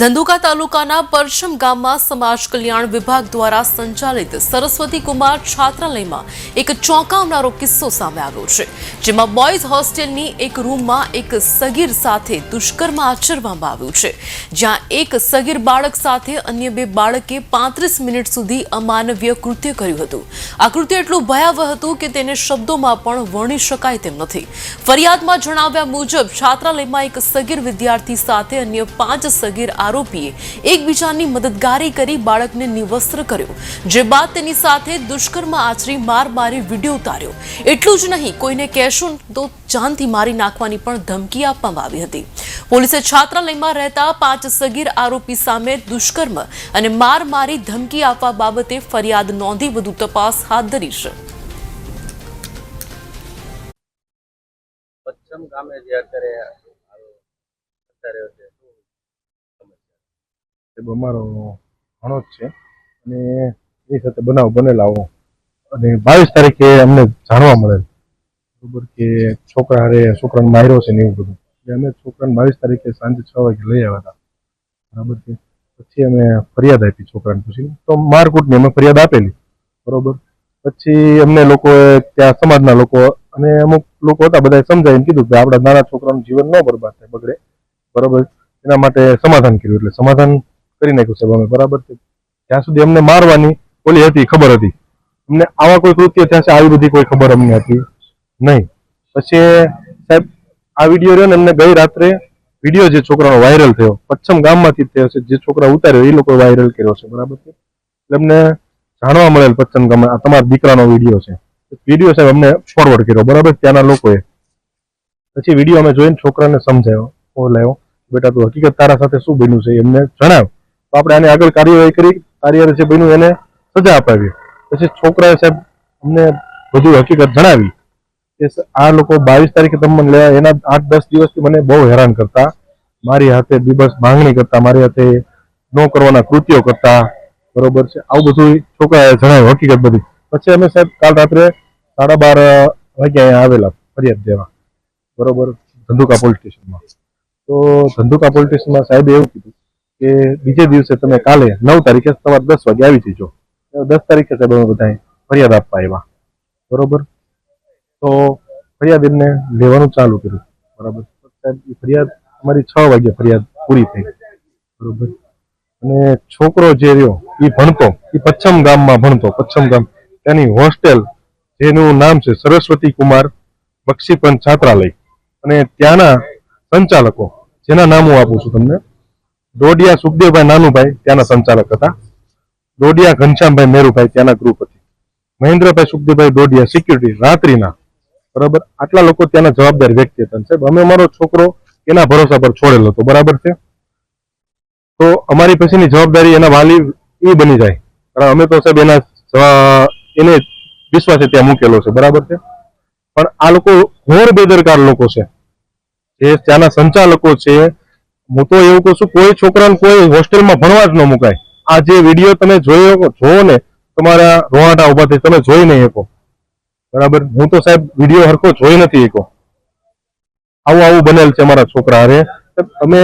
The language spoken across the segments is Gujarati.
ધંધુકા તાલુકાના પરશમ ગામમાં સમાજ કલ્યાણ વિભાગ દ્વારા સંચાલિત સરસ્વતી કુમાર છાત્રાલયમાં એક ચોંકાવનારો કિસ્સો સામે આવ્યો છે, જેમાં બોયઝ હોસ્ટેલની એક રૂમમાં એક સગીર સાથે દુષ્કર્મ આચરવામાં આવ્યું છે. જ્યાં એક સગીર બાળક સાથે અન્ય બે બાળકે પાંત્રીસ મિનિટ સુધી અમાનવીય કૃત્ય કર્યું હતું. આ કૃત્ય એટલું ભયાવહ હતું કે તેને શબ્દોમાં પણ વર્ણી શકાય તેમ નથી. ફરિયાદમાં જણાવ્યા મુજબ, છાત્રાલયમાં એક સગીર વિદ્યાર્થી સાથે અન્ય પાંચ સગીર આરોપીએ એકબીજાની મદદગારી કરી બાળકને નિવસ્ત્ર કર્યો. જે બાદ તેની સાથે દુષ્કર્મ આચરી માર મારી વીડિયો ઉતાર્યો. એટલું જ નહીં, કોઈને કહેશો તો જાનથી મારી નાખવાની પણ ધમકી આપવામાં આવી હતી. પોલીસે છાત્રાલયમાં રહેતા પાંચ સગીર આરોપી સામે દુષ્કર્મ અને માર મારી ધમકી આપવા બાબતે ફરિયાદ નોંધી વધુ તપાસ હાથ ધરી છે. ગામે જે અત્યારે છે શું સમસ્યા સાહેબ, અમારો ઘણો જ છે. અને એ સાથે બનાવ બનેલા હો. અને બાવીસ તારીખે અમને જાણવા મળેલ. બરોબર કે છોકરા હારે છોકરાને માર્યો છે ને એવું બધું. એટલે અમે છોકરાને બાવીસ તારીખે સાંજે છ વાગે લઈ આવ્યા હતા. બરાબર છે પછી અમે ફરિયાદ આપી છોકરાને પછી. તો મારકૂટની અમે ફરિયાદ આપેલી. બરોબર? પછી અમને લોકોએ ત્યાં સમાજના લોકો અને અમુક લોકો હતા બધા સમજાવીને કીધું કે આપણા નાના છોકરાનું જીવન ન બરબાદ થાય, બગડે. બરોબર? એના માટે સમાધાન કર્યું. એટલે સમાધાન કરી નાખ્યું સાહેબ અમે. બરાબર છે. ત્યાં સુધી અમને મારવાની ઓલી હતી, ખબર હતી. અમને આવા કોઈ કૃત્ય થયા છે, આવી બધી કોઈ ખબર અમને હતી નહીં. પછી સાહેબ, આ વીડિયો રહ્યો ને, અમને ગઈ રાત્રે વીડિયો જે છોકરાનો વાયરલ થયો, પચ્છમ ગામમાંથી થયો છે, જે છોકરા ઉતાર્યો, એ લોકો વાયરલ કર્યો છે. બરાબર છે? એટલે અમને જાણવા મળેલ પચ્છમ ગામ તમારા દીકરાનો વીડિયો છે. વીડિયો સાહેબ અમને ફોરવર્ડ કર્યો. બરાબર? ત્યાંના લોકોએ. પછી વીડિયો અમે જોઈને છોકરાને સમજાયો. લાવ્યો બેટા, તું હકીકત તારા સાથે શું બન્યું છે એમને જણાવ. તો આપણે આની આગળ કાર્યવાહી કરી કાર્યવાહી જે બન્યું એને સજા અપાવી. પછી છોકરાએ સાહેબ અમને બધું હકીકત જણાવી કે આ લોકો બાવીસ તારીખે તમને લેવા, એના આઠ દસ દિવસથી મને બહુ હેરાન કરતા. મારી હાથે દિવસ માંગણી કરતા, મારી હાથે ન કરવાના કૃત્યો કરતા. બરોબર છે? આવું બધું છોકરાએ જણાવ્યું, હકીકત બધી. પછી અમે સાહેબ કાલ રાત્રે સાડા બાર વાગ્યા અહીંયા આવેલા, ફરિયાદ દેવા. બરોબર? ધંધુકા પોલીસ સ્ટેશનમાં. તો ધંધુકા પોલીસ સ્ટેશનમાં સાહેબે એવું કીધું કે બીજે દિવસે તમે કાલે નવ તારીખે સવાર દસ વાગે આવી જજો. દસ તારીખે સાહેબ અમે બધા ફરિયાદ આપવા આવ્યા. બરોબર? તો ફરિયાદ એમને લેવાનું ચાલુ કર્યું. બરાબર. સાહેબ ફરિયાદ અમારી છ વાગે ફરિયાદ પૂરી થઈ. બરોબર? અને છોકરો જે રહ્યો, એ ભણતો. એ પચ્છમ ગામમાં ભણતો. પચ્છમ ગામ. તેની હોસ્ટેલ, જેનું નામ છે સરસ્વતી કુમાર બક્ષીપંચ છાત્રાલય. અને ત્યાંના સંચાલકો, જેના નામ હું આપું છું તમને. ડોડિયા સુખદેવભાઈ નાનુભાઈ ત્યાંના સંચાલક હતા. ડોડિયા ઘનશ્યામભાઈ મેરુભાઈ ત્યાંના ગ્રુપ હતી. મહેન્દ્રભાઈ સુખદેવભાઈ ડોડિયા સિક્યુરિટી રાત્રિના. બરાબર? આટલા લોકો ત્યાંના જવાબદાર વ્યક્તિ હતા. સાહેબ, અમે અમારો છોકરો એના ભરોસા પર છોડેલો હતો. બરાબર છે? તો અમારી પછીની જવાબદારી એના વાલી એ બની જાય. કારણ અમે તો સાહેબ એના એને વિશ્વાસે ત્યાં મૂકેલો છે. બરાબર છે? પણ આ લોકો ઘોર બેદરકાર લોકો છે. જે ત્યાંના સંચાલકો છે હું તો એવું કહું છું, કોઈ છોકરાને કોઈ હોસ્ટેલમાં ભણવા જ ન મુકાય. આ જે વીડિયો તમે જોયો, જોવો ને, તમારા રોવાટા ઊભા તમે જોઈ નહીં શકો. બરાબર? હું તો સાહેબ વીડિયો હરખો જોઈ નથી શકો આવું આવું બનેલ છે અમારા છોકરા અરે તમે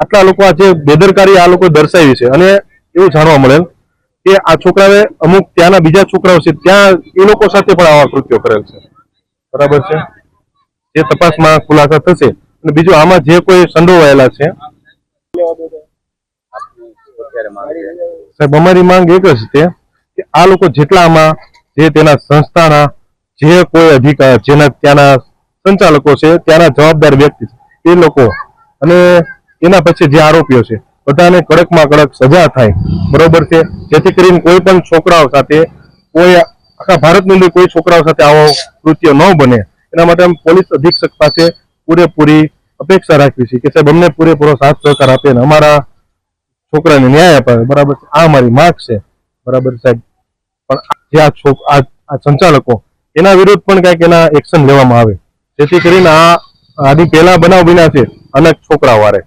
આટલા લોકો આ જે બેદરકારી આ લોકો દર્શાવી છે, અને એવું જાણવા મળેલ કે આ છોકરાએ અમુક ત્યાંના બીજા છોકરાઓ છે, ત્યાં એ લોકો સાથે પણ આવા કૃત્યો કરેલ છે. બરાબર છે? જે તપાસમાં ખુલાસા થશે અને બીજું આમાં જે કોઈ સંડોવાયેલા છે? સાહેબ, અમારી માંગ એક જ છે કે આ લોકો જેટલામાં જે તેના સંસ્થાના જે કોઈ અધિકાર, જેના ત્યાંના સંચાલકો છે, ત્યાંના જવાબદાર વ્યક્તિ છે, એ લોકો અને એના પછી જે આરોપીઓ છે, બધાને કડકમાં કડક સજા થાય. બરોબર છે? જેથી કરીને કોઈ પણ છોકરાઓ સાથે, કોઈ આખા ભારતની અંદર કોઈ છોકરાઓ સાથે આવો કૃત્ય ન બને. એના માટે પોલીસ અધિક્ષક પાસે પૂરેપૂરી અપેક્ષા રાખવી છે કે સાહેબ, અમને પૂરેપૂરો સાથ સહકાર આપે ને અમારા છોકરાને ન્યાય અપાવે. બરાબર આ મારી માગ છે. બરાબર સાહેબ. પણ જે આ છોક, આ સંચાલકો, એના વિરુદ્ધ પણ કંઈક એના એક્શન લેવામાં આવે. જેથી કરીને આ, આની પહેલા બનાવ બન્યા છે અનેક છોકરા વારે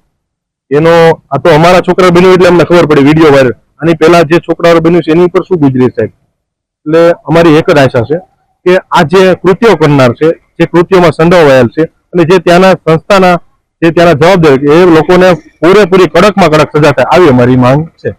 એનો, આ તો અમારા છોકરા બન્યું એટલે અમને ખબર પડી વીડિયો વાયરલ. આની પહેલા જે છોકરાઓ બન્યું છે એની ઉપર શું ગુજરી સાહેબ? એટલે અમારી એક જ આશા છે કે આ જે કૃત્યો કરનાર છે, જે કૃત્યોમાં સંડોવાયેલ છે અને જે ત્યાંના સંસ્થાના, જે ત્યાંના જવાબદાર એ લોકોને પૂરેપૂરી કડકમાં કડક સજા થાય, આવી અમારી માંગ છે.